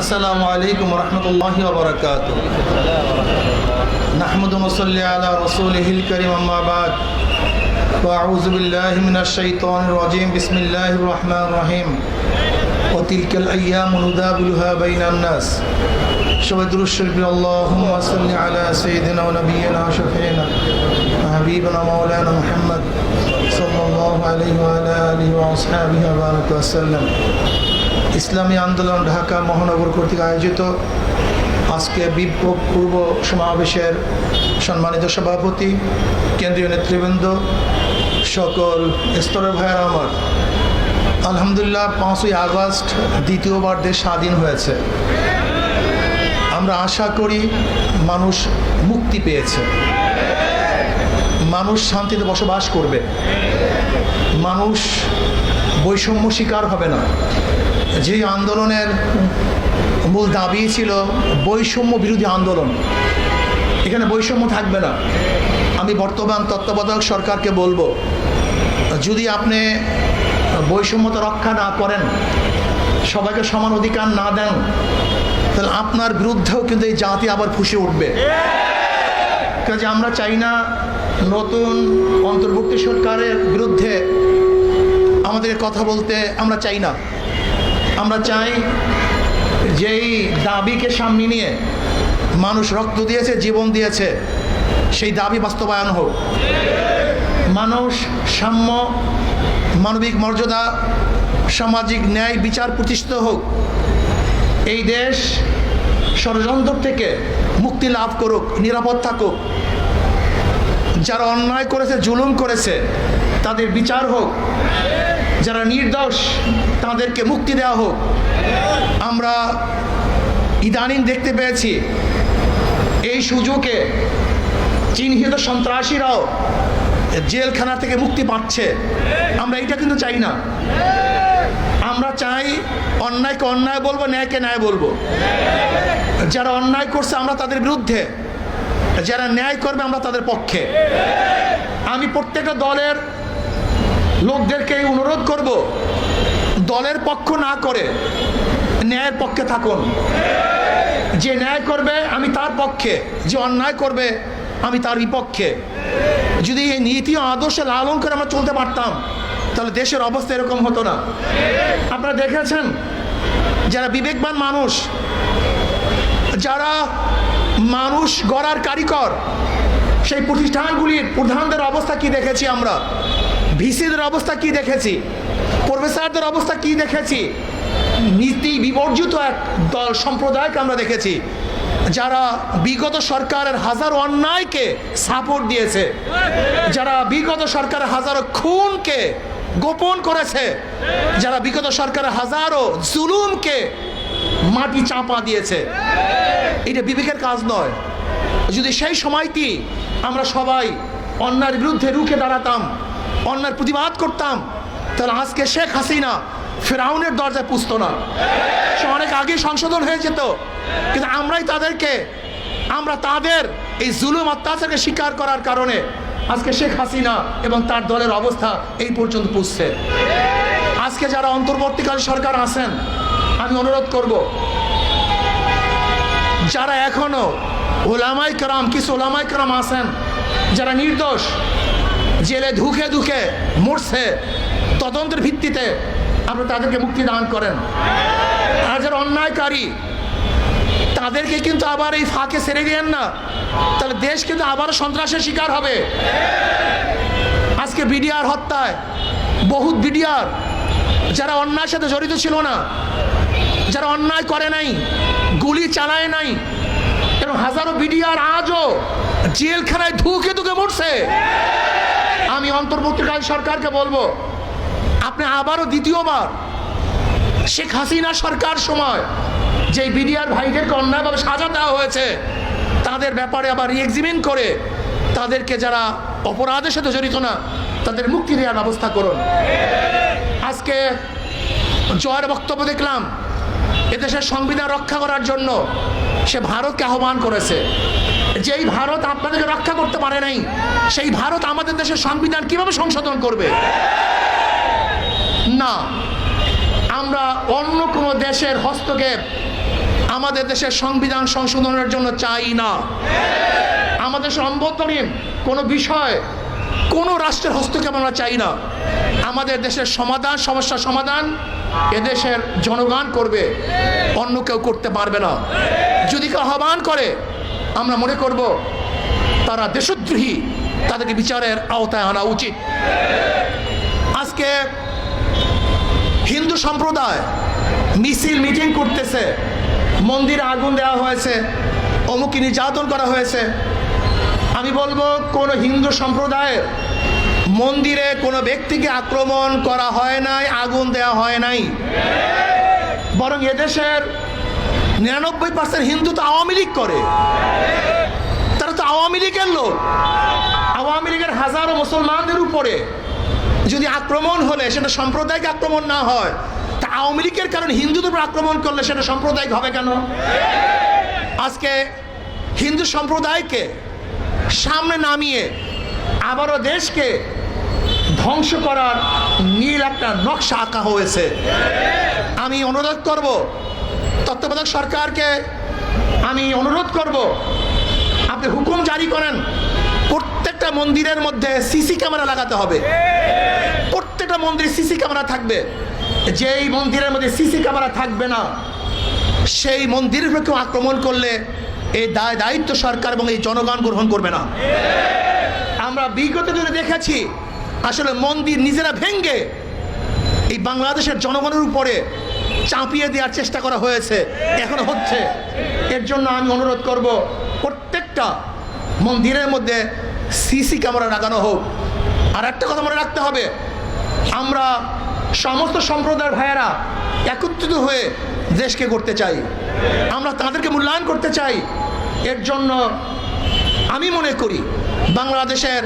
السلام عليكم ورحمة الله وبركاته. نحمد ونصلي على رسوله الكريم أما بعد. وأعوذ بالله من الشيطان الرجيم. بسم الله الرحمن الرحيم. وتلك الأيام ندابلها بين الناس. شهد الشرف اللهم صل على سيدنا ونبينا وشفينا وحبيبنا مولانا محمد صلى الله عليه وعلى آله وأصحابه وبارك وسلم. ইসলামী আন্দোলন ঢাকা মহানগর কর্তৃক আয়োজিত আজকে বিপ্লব পূর্ব সমাবেশের সম্মানিত সভাপতি, কেন্দ্রীয় নেতৃবৃন্দ, সকল স্তরের ভাইয়ের আমার। আলহামদুলিল্লাহ, পাঁচই আগস্ট দ্বিতীয়বার দেশ স্বাধীন হয়েছে। আমরা আশা করি মানুষ মুক্তি পেয়েছে। মানুষ শান্তিতে বসবাস করবে। মানুষ বৈষম্য শিকার হবে না। যে আন্দোলনের মূল দাবি ছিল বৈষম্য বিরোধী আন্দোলন। এখানে বৈষম্য থাকবে না। আমি বর্তমান তত্ত্বাবধায়ক সরকারকে বলব, যদি আপনি বৈষম্যতা রক্ষা না করেন, সবাইকে সমান অধিকার না দেন, তাহলে আপনার বিরুদ্ধেও কিন্তু এই জাতি আবার ফুসে উঠবে। কাজে আমরা চাই না নতুন অন্তর্বর্তী সরকারের বিরুদ্ধে আমাদের কথা বলতে আমরা চাই না। আমরা চাই যেই দাবিকে সামনে নিয়ে মানুষ রক্ত দিয়েছে, জীবন দিয়েছে, সেই দাবি বাস্তবায়ন হোক। মানুষ সাম্য, মানবিক মর্যাদা, সামাজিক ন্যায় বিচার প্রতিষ্ঠিত হোক। এই দেশ ষড়যন্ত্র থেকে মুক্তি লাভ করুক, নিরাপদ থাকুক। যারা অন্যায় করেছে, জুলুম করেছে, তাদের বিচার হোক। যারা নির্দোষ, তাদেরকে মুক্তি দেওয়া হোক। আমরা ইদানিং দেখতে পেয়েছি, এই সুযোগে চিহ্নিত সন্ত্রাসীরাও জেলখানা থেকে মুক্তি পাচ্ছে। আমরা এটা কিন্তু চাই না। আমরা চাই অন্যায়কে অন্যায় বলব, ন্যায়কে ন্যায় বলব। যারা অন্যায় করছে, আমরা তাদের বিরুদ্ধে। যারা ন্যায় করবে, আমরা তাদের পক্ষে। আমি প্রত্যেকটা দলের লোকদেরকে অনুরোধ করব, দলের পক্ষ না করে ন্যায়ের পক্ষে থাকুন। যে ন্যায় করবে, আমি তার পক্ষে। যে অন্যায় করবে, আমি তার বিপক্ষে। যদি এই নীতি আদর্শে লালন করে আমরা চলতে পারতাম, তাহলে দেশের অবস্থা এরকম হতো না। আপনারা দেখেছেন, যারা বিবেকবান মানুষ, যারা মানুষ গড়ার কারিকর সেই প্রতিষ্ঠানগুলির প্রধানদের অবস্থা কি দেখেছি আমরা? ভিসিদের অবস্থা কি দেখেছি? প্রফেসরদের অবস্থা কি দেখেছি? নীতি বিবর্জিত এক দল সম্প্রদায়কে আমরা দেখেছি, যারা বিগত সরকারের হাজারো অন্যায়কে সাপোর্ট দিয়েছে, যারা বিগত সরকারের হাজারো খুনকে গোপন করেছে, যারা বিগত সরকারের হাজারো জুলুমকে মাটি চাপা দিয়েছে। এটা বিবেকের কাজ নয়। যদি সেই সময়টি আমরা সবাই অন্যায়ের বিরুদ্ধে রুখে দাঁড়াতাম অন্যায়ের প্রতিবাদ করতাম। তাহলে আজকে শেখ হাসিনা ফেরাউনের দরজায় পুষত না। সে অনেক আগে সংশোধন হয়ে যেত। কিন্তু আমরাই তাদেরকে, আমরা তাদের এই জুলুম অত্যাচারকে স্বীকার করার কারণে আজকে শেখ হাসিনা এবং তার দলের অবস্থা এই পর্যন্ত পুষছে। আজকে যারা অন্তর্বর্তীকালীন সরকার আছেন, আমি অনুরোধ করব, যারা এখনও ওলামাই কারাম, কিছু ওলামাই কারাম আছেন, যারা নির্দোষ জেলে ধুকে ধুকে মরছে। তদন্তের ভিত্তিতে আপনি তাদেরকে মুক্তি দান করেন। আর যারা অন্যায়কারী, তাদেরকে কিন্তু আবার এই ফাঁকে ছেড়ে দিয়েন না। তাহলে দেশ কিন্তু আবারও সন্ত্রাসের শিকার হবে। আজকে বিডিআর হত্যায় বহুত বিডিআর, যারা অন্যায়ের সাথে জড়িত ছিল না, যারা অন্যায় করে নাই, গুলি চালায় নাই, এবং হাজারো বিডিআর আজও জেলখানায় ধুকে ধুকে মরছে। আমি অন্তর্বর্তীকালীন সরকারকে বলব, আপনি আবারও দ্বিতীয়বার শেখ হাসিনা সরকার সময় যে বিডিআর ভাইদেরকে অন্যায়ভাবে সাজা দেওয়া হয়েছে, তাদের ব্যাপারে আবার রিএক্সিমিন করে তাদেরকে যারা অপরাধের সাথে জড়িত না, তাদের মুক্তি দেওয়ার ব্যবস্থা করুন। আজকে জয়ের বক্তব্য দেখলাম, এদেশের সংবিধান রক্ষা করার জন্য সে ভারতকে আহ্বান করেছে। যেই ভারত আপনাদেরকে রক্ষা করতে পারে নাই, সেই ভারত আমাদের দেশের সংবিধান কীভাবে সংশোধন করবে? না, আমরা অন্য কোনো দেশের হস্তক্ষেপ আমাদের দেশের সংবিধান সংশোধনের জন্য চাই না। আমাদের সম্বোধনীন কোনো বিষয়, কোনো রাষ্ট্রের হস্তক্ষেপ আমরা চাই না। আমাদের দেশের সমাধান সমস্যার সমাধান এদেশের জনগণ করবে, অন্য কেউ করতে পারবে না। যদি কেউ আহ্বান করে আমরা মনে করব তারা দেশদ্রোহী, তাদেরকে বিচারের আওতায় আনা উচিত। আজকে হিন্দু সম্প্রদায় মিছিল, মিটিং করতেছে। মন্দিরে আগুন দেওয়া হয়েছে, অমুকি নির্যাতন করা হয়েছে। আমি বলব, কোনো হিন্দু সম্প্রদায়ের মন্দিরে কোনো ব্যক্তিকে আক্রমণ করা হয় নাই, আগুন দেওয়া হয় নাই। বরং এদেশের নিরানব্বই পার্সেন্ট হিন্দু তো আওয়ামী লীগ করে। তারা তো আওয়ামী লীগের লোক। আওয়ামী লীগের হাজারো মুসলমানদের উপরে যদি আক্রমণ হলে, সেটা সাম্প্রদায়িক আক্রমণ না হয়, তা আওয়ামী লীগের কারণে হিন্দুদের উপর আক্রমণ করলে সেটা সাম্প্রদায়িক হবে কেন? আজকে হিন্দু সম্প্রদায়কে সামনে নামিয়ে আবারও দেশকে ধ্বংস করার নীল একটা নকশা আঁকা হয়েছে। আমি অনুরোধ করব তত্ত্বাবধায়ক সরকারকে আমি অনুরোধ করব, আপনি হুকুম জারি করেন, প্রত্যেকটা মন্দিরের মধ্যে সিসি ক্যামেরা লাগাতে হবে। প্রত্যেকটা মন্দিরে সিসি ক্যামেরা থাকবে। যেই মন্দিরের মধ্যে সিসি ক্যামেরা থাকবে না, সেই মন্দিরের কেউ আক্রমণ করলে এই দায় দায়িত্ব সরকার এবং এই জনগণ গ্রহণ করবে না। আমরা বিগত দিনে দেখেছি, আসলে মন্দির নিজেরা ভেঙ্গে এই বাংলাদেশের জনগণের উপরে চাপিয়ে দেওয়ার চেষ্টা করা হয়েছে। এখনও হচ্ছে। এর জন্য আমি অনুরোধ করব, প্রত্যেকটা মন্দিরের মধ্যে সিসি ক্যামেরা লাগানো হোক। আর একটা কথা মনে রাখতে হবে, আমরা সমস্ত সম্প্রদায়ের ভাইয়েরা একত্রিত হয়ে দেশকে করতে চাই। আমরা তাদেরকে মূল্যায়ন করতে চাই। এর জন্য আমি মনে করি, বাংলাদেশের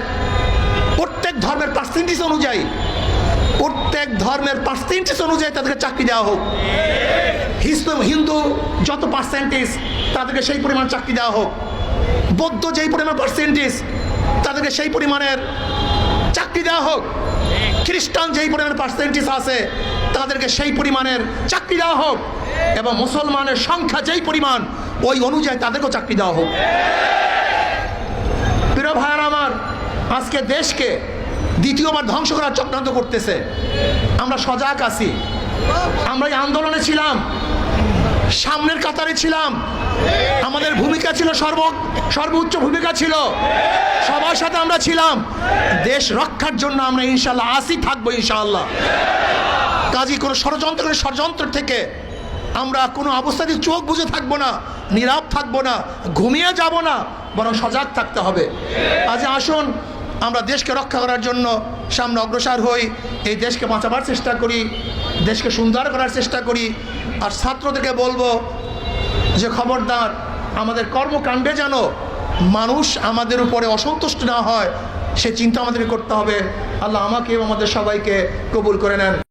প্রত্যেক ধর্মের পার্সেন্টেজ অনুযায়ী প্রত্যেক ধর্মের পার্সেন্টেজ অনুযায়ী তাদেরকে চাকরি দেওয়া হোক। হিন্দু যত পার্সেন্টেজ তাদেরকে সেই পরিমাণ চাকরি দেওয়া হোক। বৌদ্ধ যেই পরিমাণ পার্সেন্টেজ তাদেরকে সেই পরিমাণের চাকরি দেওয়া হোক। খ্রিস্টান যেই পরিমাণ পার্সেন্টেজ আছে, তাদেরকে সেই পরিমাণের চাকরি দেওয়া হোক। এবং মুসলমানের সংখ্যা যেই পরিমাণ, ওই অনুযায়ী তাদেরকেও চাকরি দেওয়া হোক। প্রিয় ভাইয়ার আমার, আজকে দেশকে দ্বিতীয়বার ধ্বংস করার চক্রান্ত করতেছে। আমরা সজাগ আছি। আমরা এই আন্দোলনে ছিলাম। সামনের কাতারে ছিলাম। আমাদের ভূমিকা ছিল সর্ব, সর্বোচ্চ ভূমিকা ছিল। সবার সাথে আমরা ছিলাম। দেশ রক্ষার জন্য আমরা ইনশাল্লাহ আসি, থাকব ইনশাআল্লাহ। কাজী, কোনো ষড়যন্ত্র ষড়যন্ত্র থেকে আমরা কোনো অবস্থাতে চোখ বুঝে থাকব না, নীরব থাকব না, ঘুমিয়ে যাব না, বরং সজাগ থাকতে হবে। আজ আসুন আমরা দেশকে রক্ষা করার জন্য সামনে অগ্রসর হই, এই দেশকে বাঁচাবার চেষ্টা করি, দেশকে সুন্দর করার চেষ্টা করি। আর ছাত্রদেরকে বলব যে, খবরদার, আমাদের কর্মকাণ্ডে যেন মানুষ আমাদের উপরে অসন্তুষ্ট না হয়, সে চিন্তা আমাদেরকে করতে হবে। আল্লাহ আমাকে আমাদের সবাইকে কবুল করে নেন।